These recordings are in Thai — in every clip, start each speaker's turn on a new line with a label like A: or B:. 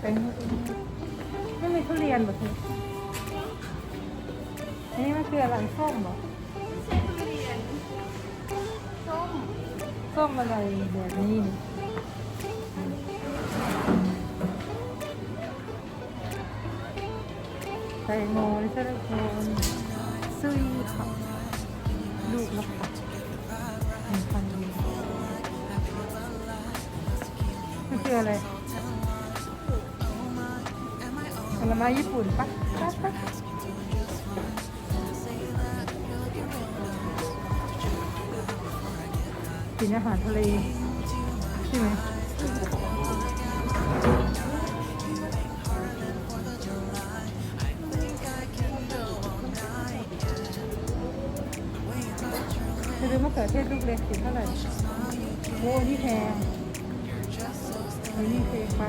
A: แตงโมไม่มีทุเรียนแบบนี้อันนี้มันคืออะไรส้มเหรอ
B: ไม่ใช่ทุเรียนส้ม
A: ส้มอะไรแบบนี้นี่แตงโมนี่ใช่ไหมคนซุยค่ะลูกละค่ะหนึ่งพันเยนมันคืออะไร ม้ญี่ปุ่นปะปะปะกินอาหารทะเลใช่ไหมจะดูมะเขือเทศลูกเล็กสิเท่าไหร่โอ้นี่แพงนี่แพงไป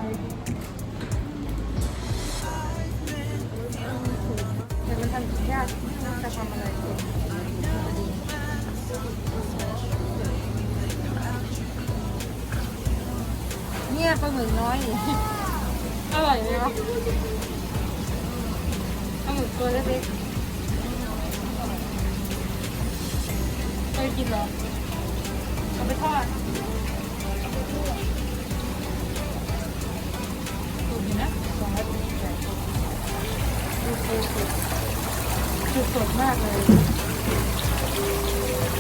A: เนี่ปลาหมึกน้อย อร่อยไหมวะปลาหมึกตัวเล็กๆเคยกินเหรอ เอาไปทอดดูดีนะสองร้อยปีใหญ่ดูสดสดสดมากเลย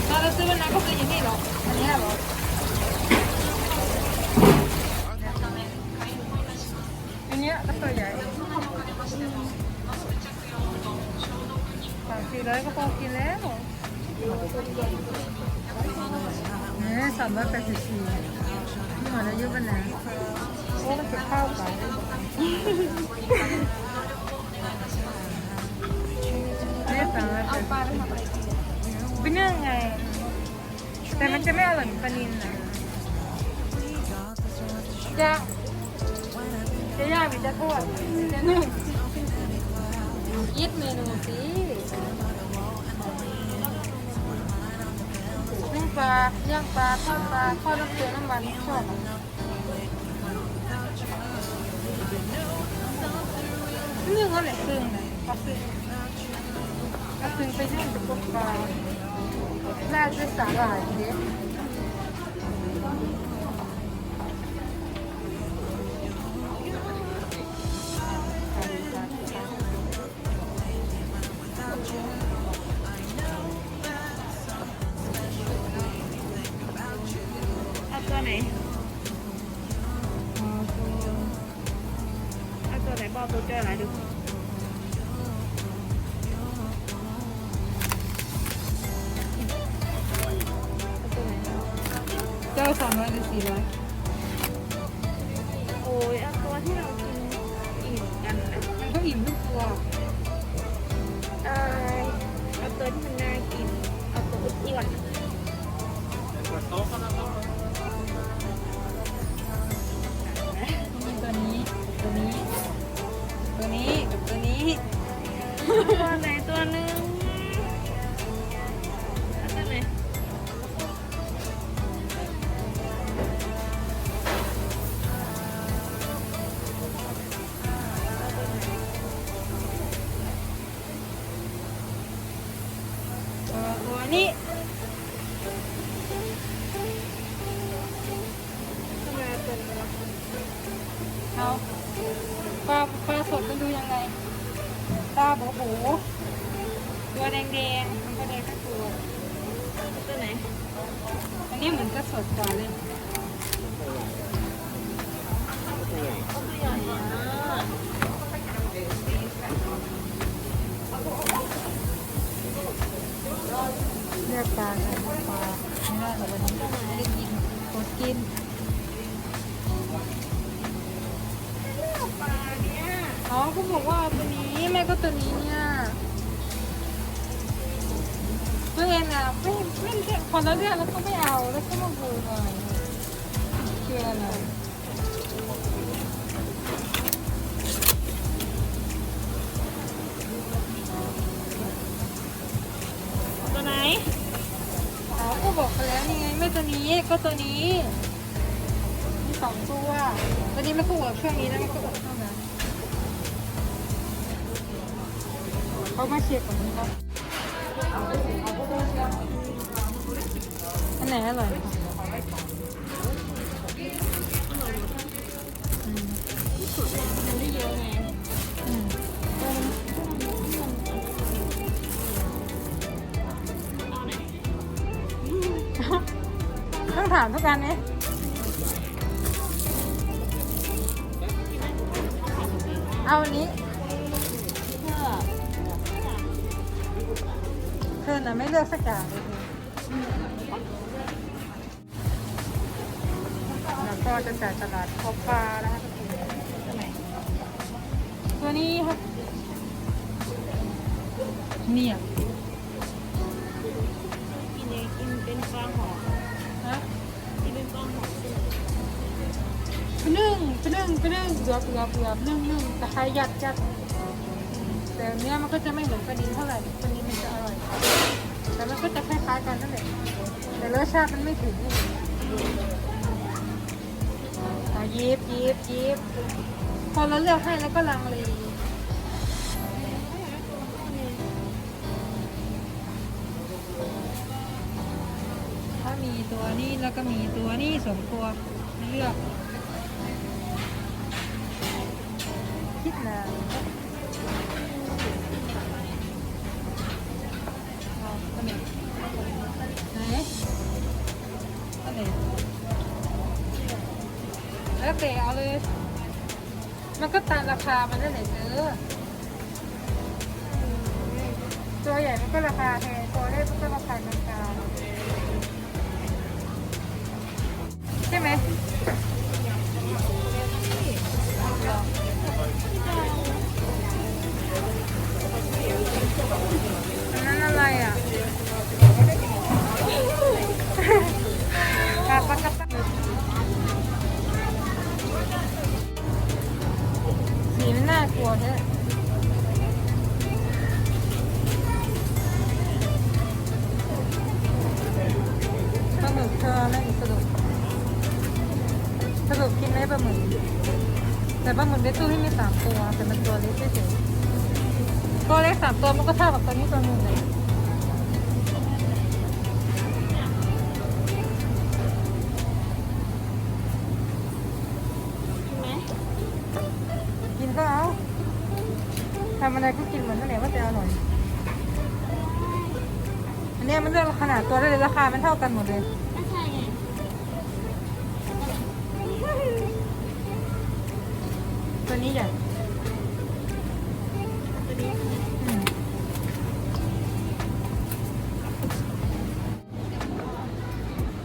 A: ตอนเราซื้อวันนั้นก็คืออย่างนี้หรอ อันนี้หรอ สามสี่ร้อยก็พอกินแล้วเนี่ยสามร้อยแปดสิบสี่นี่หมดอายุเป็นไงโอ้มันเก็บข้าวไปเนี่ยสามร้อยแป
B: เอา
A: ด
B: ปลาไปทำอะไรกิน
A: เป็นเนื่องไง แต่มันจะไม่อร่อยเหมือนปลานินนะจะจะย่างหรือจะทอดจะนึ่ง ยิดเมนูสินึ่งปลาย่างปลาทอดปลาทอดน้ำเกลือน้ำมันชอบนึ่งเขาแหละซึ่งนะปลาซึ่งปลาซึ่งไปนึ่งกับพวกปลาราดด้วยสาหร่ายเด็ด ไหน ปลาปลาสดมันดูยังไง ตาโบโบตัวแดงแดงๆมันก็แดงทั้งตัว
B: เอาตัวไหน
A: อันนี้เหมือนก็สดกว่าเลย
B: เอาตัวใหญ่อะ
A: เลือกปลากันปลาไม่ได้แต่วันนี้ไม่ได้กินกดกิน
B: อ๋
A: อเขาบอกว่าตัวนี้แม่ก็ตัวนี้เนี่ยตัวเองอะไม่ไม่เลือกคนละเรื่องแล้วก็ไม่เอาแล้วก็มาบูหน่อยคืออะ
B: ตัวไหน
A: อ๋อก็บอกไปแล้วนี่ไงไม่ตัวนี้ก็ตัวนี้มีสองตัวตัวนี้มันก็อวบช่วงนี้แล้วมันก็อวบ เขามาเช็คของนี้ครับอันไหนอร่อยคะอืม
B: ไม่เยอะไง
A: อืมต้องถามทุกการนี้เอาอันนี้
B: เธ
A: อน่ะไม่เลือกสักอย่างเลยแล้วก็จะจ่ายตลาดคอปลานะคะทุกคนตัวนี้ครับเนี่ย
B: กินเองกินเป็นปลาหอม
A: ฮะ
B: กินเป็นปลาหอมใช่ไหม
A: ไปนึ่งไปนึ่งไปนึ่งเบือบเบือบเบือบนึ่งนึ่งตะไคร้ยัดยัดแต่เนื้อมันก็จะไม่เหมือนปลาดินเท่าไหร่ปลาดินมันจะอร่อย แต่มันก็จะคล้ายๆกันนั่นแหละแต่รสชาติมันไม่ถึงอายิบยิบยิบพอเราเลือกให้แล้วก็ลังเลถ้ามีตัวนี้แล้วก็มีตัวนี้สองตัวให้เลือก คิดนาน แล้วแต่เอาเลย มันก็ตามราคามันนั่นแหละเธอตัวใหญ่มันก็ราคาแพง สรุปกินไหมปลาหมึกแต่ปลาหมึกในตู้ที่มีสามตัว แต่มันตัวเล็กเฉยๆตัวเล็กสามตัวมันก็เท่ากับตัวนี้ตัวนึงเลย
B: ใช่ไหม
A: กินก็เอาทำอะไรก็กินเหมือนนั่นแหละว่าจะอร่อยอันนี้มันเลือกขนาดตัวได้เลยราคามันเท่ากันหมดเลย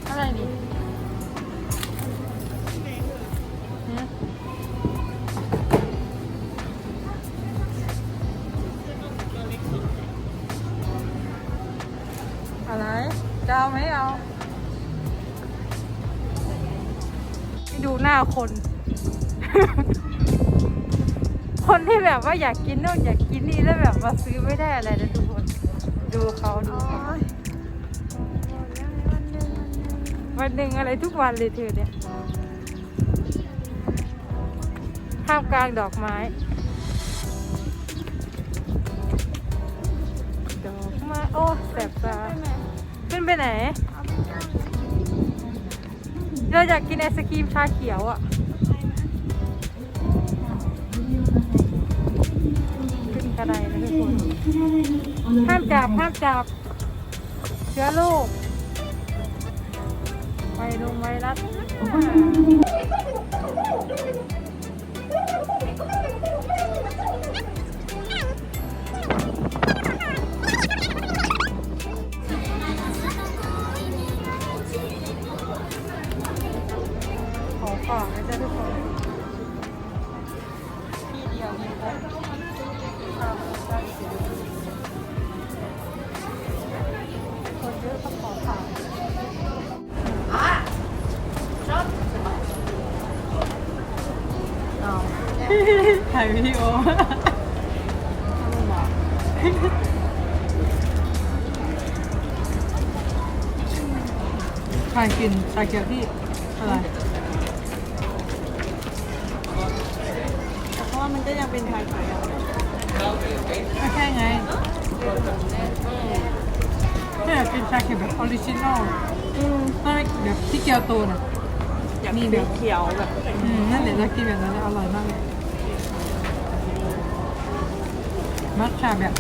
A: อะไรนี่อะไรจะเอาไหมเอาให้ดูหน้าคน ว่าอยากกินนู่นอยากกินนี่แล้วแบบว่าซื้อไม่ได้อะไรนะทุกคนดูเขาดูเขาวันหนึ่งอะไรทุกวันเลยเธอเนี่ยท่ามกลางดอกไม้ ดอกไม้โอ้แสบตา
B: ใช่ไหม
A: ขึ้นไปไหน
B: เอาไปจ้าง
A: เราอยากกินไอศครีมชาเขียวอะ ห้ามจับห้ามจับ เชื้อโรคไวรุงไวรัส ถ่ายวิดีโอใครกินชาเขียวที่อะไร
B: เพราะว่ามันก็ยังเป็นชาเขียว
A: ไม่ใช่ไงไม่อยากกินชาเขียวแบบออริจินอล
B: อืม
A: ไม่แบบที่เกียวโตน่ะ
B: อยาก
A: มี
B: มี
A: แบ
B: แบบบเขียวแบบ
A: อืมนั่นเดี๋ยวจะกินแบบนั้นเลยอร่อยมากเลย มัทฉะแบบ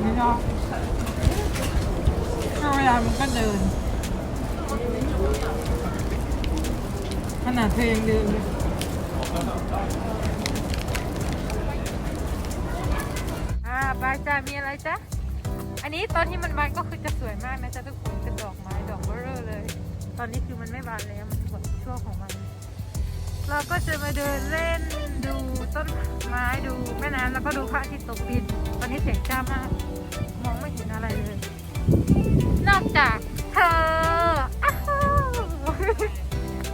A: ไม่ชอบถ้าเวลามันก็เดิน ขนาดเธอยังเดินเลยอ่าบายจ้ามีอะไรจ๊ะอันนี้ตอนที่มันบานก็คือจะสวยมากนะจ๊ะทุกคน ตอนนี้คือมันไม่บานแล้วมันหมดช่วงของมัน เราก็จะมาเดินเล่นดูต้นไม้ดูแม่น้ำแล้วก็ดูพระอาทิตย์ตกดิน ตอนนี้เสียงจ้ามาก มองไม่เห็นอะไรเลย นอกจากเธอ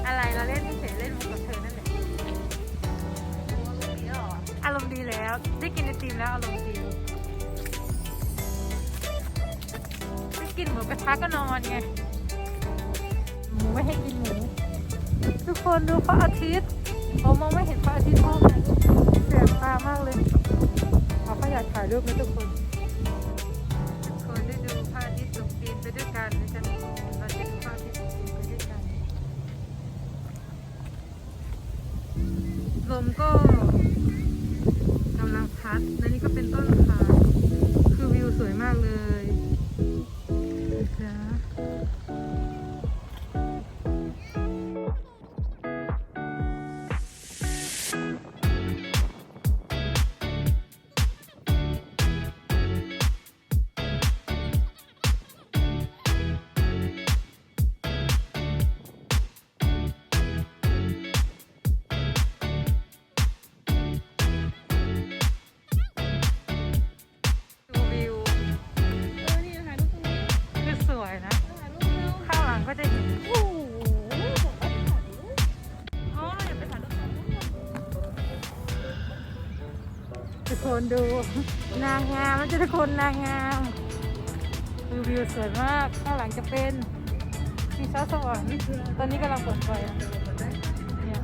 A: อะไรเราเล่นเฉยเล่นมุกกับเธอนั่นแหละอารมณ์ดีแล้ว ได้กินไอติมแล้วอารมณ์ดีได้กินหมูกระทะก็นอนไง มูไม่ให้กินหมู ทุกคนดูพระอาทิตย์ผมมองไม่เห็นพระอาทิตย์มากเลยเสียตามากเลยเราก็อยากถ่ายรูปนะทุกคนทุกคนได้ดูพระอาทิตย์ตกดินไปด้วยกันนะจ๊ะเราจะดูพระอาทิตย์ตกดินไปด้วยกันลมก็กำลังพัดและนี่ก็เป็นต้นขาคือวิวสวยมากเลยนะ ก็จะเห็น
B: โอ้โหอ๋อเราอยากไปถ่ายรูป
A: ทุกคนดู นางงามแล้วจะทุกคนนางงามดูวิวสวยมากข้างหลังจะเป็นมีฟ้าสว่างตอนนี้กำลังเปิดไฟเนี่ย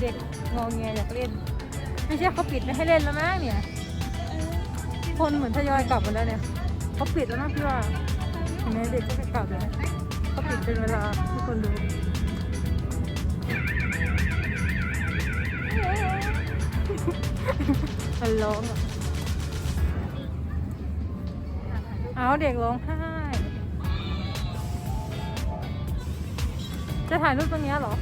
A: เด็กงอแงอยากเล่น ไม่ใช่เขาปิดไม่ให้เล่นแล้วมั้งเนี่ย คนเหมือนทยอยกลับหมดแล้วเนี่ยเขาปิดแล้วนะพี่ว่า เห็นเด็กก็จะกลับแล้วนเขาปิดเป็นเวลาทุกคนดูมันร้องอะเอาเด็กร้องไห้ จะถ่ายรูปตรงนี้เหรอ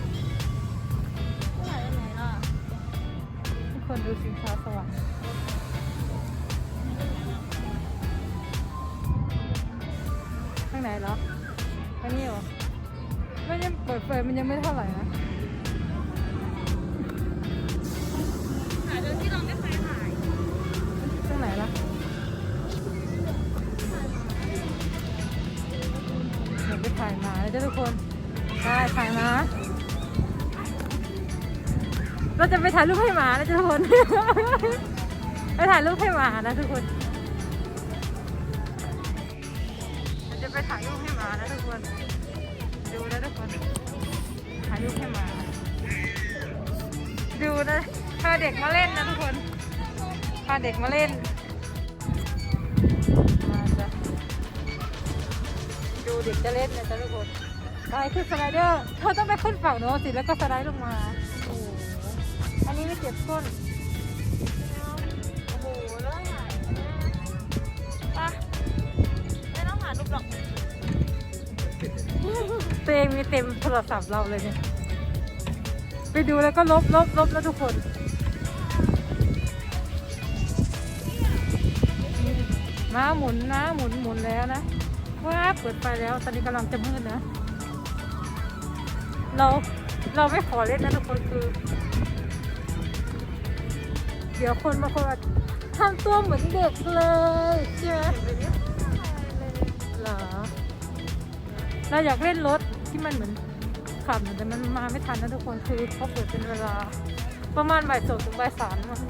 B: ถ่ายตรงไหนล่ะ
A: ทุกคนดูสิฟ้าสว่างางไหนเหรอข้างนี้เหรอไม่ยังเปิดเปิดมันยังไม่เท่าไหร่นะ
B: ถ่ายโดยที่เราไม่เคยถ่าย
A: ข้างไหนล่ะเดี๋ยวไปถ่ายหมาเลยจ้ะทุกคนไปถ่ายหมาเราจะไปถ่ายรูปให้หมานะทุกคน ไปถ่ายรูปให้หมานะทุกคน จะไปถ่ายรูปให้หมานะทุกคน ดูนะทุกคนถ่ายรูปให้หมา ดูนะพาเด็กมาเล่นนะทุกคนพาเด็กมาเล่นมาจ้ะดูเด็กจะเล่นนะจ๊ะทุกคนไปขึ้นสไลเดอร์เธอต้องไปขึ้นฝั่งโน้นสิแล้วก็สไลด์ลงมาโอ้อันนี้ไม่เจ็บก้น
B: ตั
A: วเองมีเต็มโทรศัพท์เราเลยเนี่ยไปดูแล้วก็ลบลบลบแล้วทุกคนม้าหมุนนะหมุนหมุนแล้วนะว้าเปิดไฟแล้ว ตอนนี้กำลังจะมืดนะ เราเราไม่ขอเล่นนะทุกคนคือ เดี๋ยวคนบางคนทำตัวเหมือนเด็กเลยใช่ไหมเหรอเราอยากเล่นรถ ที่มันเหมือนขับแต่มันมาไม่ทันนะทุกคนคือเขาเปิดเป็นเวลา ประมาณบ่ายสองถึงบ่ายสามอะ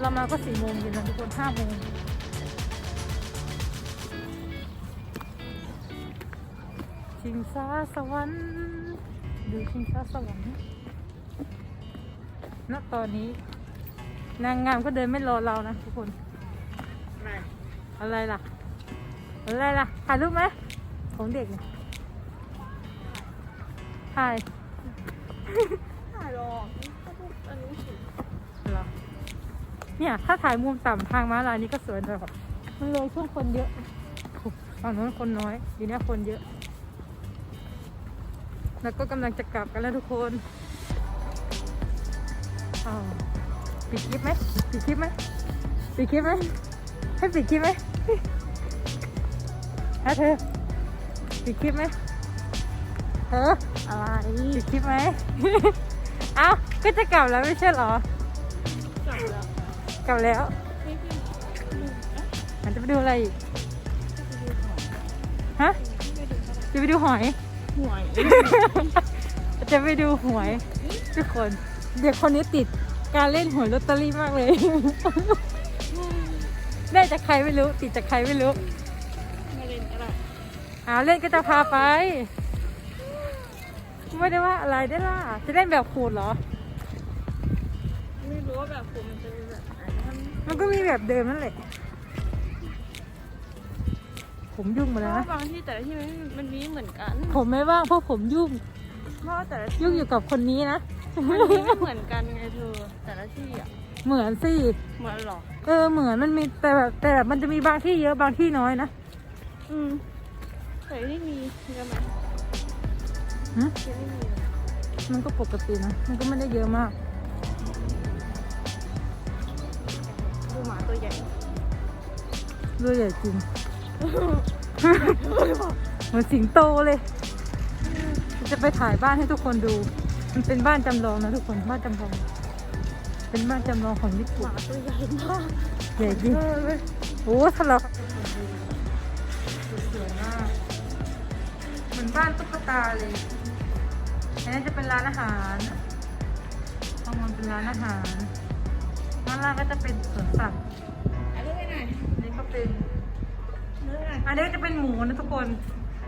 A: เรามาก็สี่โมงเย็นนะทุกคนห้าโมงชิงช้าสวรรค์ดูชิงช้าสวรรค์ณตอนนี้นางงามก็เดินไม่รอเรานะทุกคน
B: ไม่
A: อะไรล่ะ อะไรล่ะถ่ายรูปไหมของเด็กเนี่ย ถ่าย
B: ถ่ายหรอกก็พูดอันนี้สิ
A: เหรอเนี่ย ถ้าถ่ายมุมต่ำทางม้าลายนี้ก็สวยเลยแบบมันเลยช่วงคนเยอะฝั่งนู้นคนน้อยอยู่เนี่ยคนเยอะ แล้วก็กำลังจะกลับกันแล้วทุกคนอ้าวปิดคลิปไหมปิดคลิปไหมปิดคลิปไหมให้ปิดคลิปไหมฮะเธอปิดคลิปไหม เธอ
B: อะไร
A: ปิดคลิปไหม เอ้าก็จะกลับแล้วไม่ใช่เหรอ
B: จับแล้ว
A: กลับแล้ว
B: ไม่พี่หนึ่งอะ
A: มันจะไปดูอะไรอีก
B: จะไปดูของ
A: ฮะจะไปดูหอย
B: หวย
A: จะไปดูหวยทุกคน เด็กคนนี้ติดการเล่นหวยลอตเตอรี่มากเลย ได้จากใครไม่รู้ ติดจากใครไม่รู้
B: มาเล่นก็ได้
A: เอาเล่นก็จะพาไป ไม่ได้ว่าอะไรได้ล่ะ จะเล่นแบบขูดเหรอ
B: ไม่รู้ว่าแบบผมมันจะเป็นแบบไหนมัน
A: มันก็มีแบบเดิมนั่นแหละ ผมยุ่งหมา
B: เพ
A: แล้ว
B: ราะ
A: นะ
B: ว่าบางที่แต่ละที่มันมันมีเหมือนกัน
A: ผมไม่ว่างเพราะผมยุ่ง
B: เพราะว่าแต่ละที่
A: ยุ่งอยู่กับคนนี้นะ
B: มันมีไม่เหมือนกันไงเธอแต่ละที่อะ
A: เหมือนสิ
B: เหมือนหรอ
A: เออ เหมือนมันมีแต่แบบแต่แบบมันจะมีบางที่เยอะบางที่น้อยนะ
B: อืมแต่ที่มีเยอะไหม
A: หึ
B: ที่ไม่มีเลย
A: มันก็ปกตินะ มันก็ไม่ได้เยอะมาก
B: ดูหมาตัวใหญ่
A: เรื่องใหญ่จริงเหมือนสิงโตเลย จะไปถ่ายบ้านให้ทุกคนดู มันเป็นบ้านจำลองนะทุกคน บ้านจำลอง เป็นบ้านจำลองของญี่
B: ห
A: ปุ่น
B: มาตัวใหญ่มาก
A: ใหญ่จริงโอ้ทะเลาะสวยมากเห มือนบ้านตุ๊กตาเลยอันนี้จะเป็นร้านอาหารข้างบนเป็นร้านอาหารด้านล่างก็จะเป็นสวนสัตว์
B: อันนี้ไปไหน
A: อันนี้ก็เป็น
B: เนื้อไหน
A: อันนี้จะเป็นหมูนะทุกคน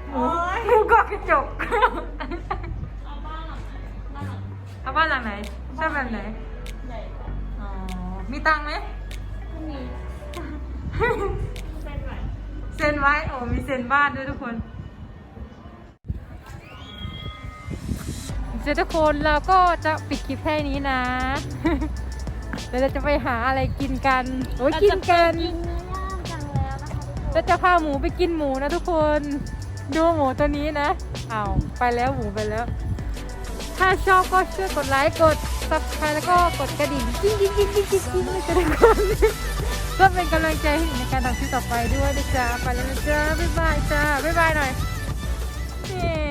A: หมู
B: โอ๊ย
A: หมูเกาะกระจก
B: เอาบ้านหลังบ้านหลัง
A: เอาบ้านหลังไหนชอบแบบไหน
B: ใหญ่
A: อ๋อ มีตังค์ไหม
B: ก็มีเป็นไหน
A: เซ็นไว้ โอ้มีเซ็นบ้านด้วยทุกคน เจอทุกคนเราก็จะปิดคลิปแค่นี้นะ เดี๋ยวเราจะไปหาอะไรกินกัน โอ้ยกินกัน
B: กินเนื้อย่างกันแล้วนะคะทุกคน
A: เราจะพาหมูไปกินหมูนะทุกคน ดูหมูตัวนี้นะเอาวไปแล้วหมูไปแล้ว ถ้าชอบก็ช่วยกดไลค์กด subscribe แล้วก็กดกระดิ่งจิ้งจิ้งจิ้งจิ้งจิ้งจิ้งเลยจะได้คนเพื่อเป็นกำลังใจให้หนูในการทำคลิปต่อไปด้วยนะจ๊ะไปแล้วนะจ๊ะบ๊ายบายจ้าบ๊ายบายหน่อยเย้